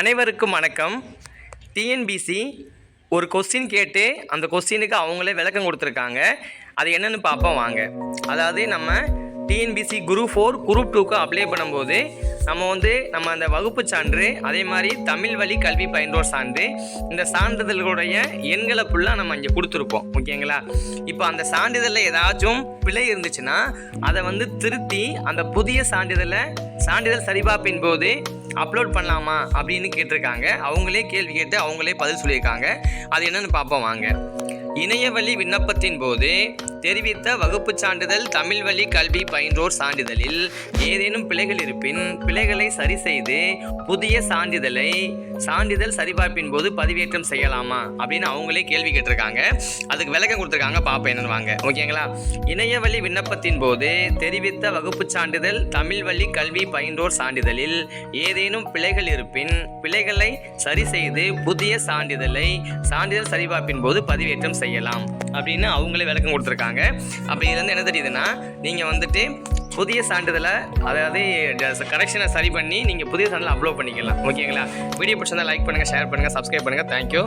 அனைவருக்கும் வணக்கம். டிஎன்பிசி ஒரு கொஸ்டின் கேட்டு அந்த கொஸ்டினுக்கு அவங்களே விளக்கம் கொடுத்துருக்காங்க. அது என்னென்னு பார்ப்போம் வாங்க. அதாவது நம்ம டிஎன்பிசி குரூப் ஃபோர் குரூப் டூக்கு அப்ளை பண்ணும்போது நம்ம வந்து நம்ம அந்த வகுப்பு சான்று அதே மாதிரி தமிழ் வழி கல்வி பயின்றோர் சான்று இந்த சான்றிதழ்களுடைய எண்களை ஃபுல்லாக நம்ம இங்கே கொடுத்துருப்போம். ஓகேங்களா இப்போ அந்த சான்றிதழில் ஏதாச்சும் பிழை இருந்துச்சுன்னா அதை வந்து திருத்தி அந்த புதிய சான்றிதழை சான்றிதழ் சரிபார்ப்பின் போது அப்லோட் பண்ணலாமா அப்படின்னு கேட்டிருக்காங்க. அவங்களே கேள்வி கேட்டு அவங்களே பதில் சொல்லியிருக்காங்க. அது என்னன்னு பார்ப்போம் வாங்க. இணையவழி விண்ணப்பத்தின் போது தெரிவித்த வகுப்புச் சான்றிதழ் தமிழ் வழி கல்வி பயின்றோர் சான்றிதழில் ஏதேனும் பிழைகள் இருப்பின் பிழைகளை சரி செய்து புதிய சான்றிதழை சான்றிதழ் சரிபார்ப்பின் போது பதிவேற்றம் செய்யலாமா அப்படின்னு அவங்களே கேள்வி கேட்டிருக்காங்க. அதுக்கு விளக்கம் கொடுத்துருக்காங்க பாப்பா என்னன்னு வாங்க ஓகேங்களா? இணையவழி விண்ணப்பத்தின் போது தெரிவித்த வகுப்புச் சான்றிதழ் தமிழ் வழி கல்வி பயின்றோர் சான்றிதழில் ஏதேனும் பிழைகள் இருப்பின் பிழைகளை சரி செய்து புதிய சான்றிதழை சான்றிதழ் சரிபார்ப்பின் போது பதிவேற்றம் செய்யலாம் அப்படின்னு அவங்களே விளக்கம் கொடுத்துருக்காங்க. அப்படி இதுலேருந்து என்ன தெரியுதுன்னா நீங்கள் வந்துட்டு புதிய சான்றிதழை அதாவது கரெக்ஷனை சரி பண்ணி நீங்கள் புதிய சான்றிதழை அப்லோட் பண்ணிக்கலாம். ஓகேங்களா வீடியோ பிடிச்சிருந்தா லைக் பண்ணுங்கள் ஷேர் பண்ணுங்கள் சப்ஸ்கிரைப் பண்ணுங்கள் தேங்க்யூ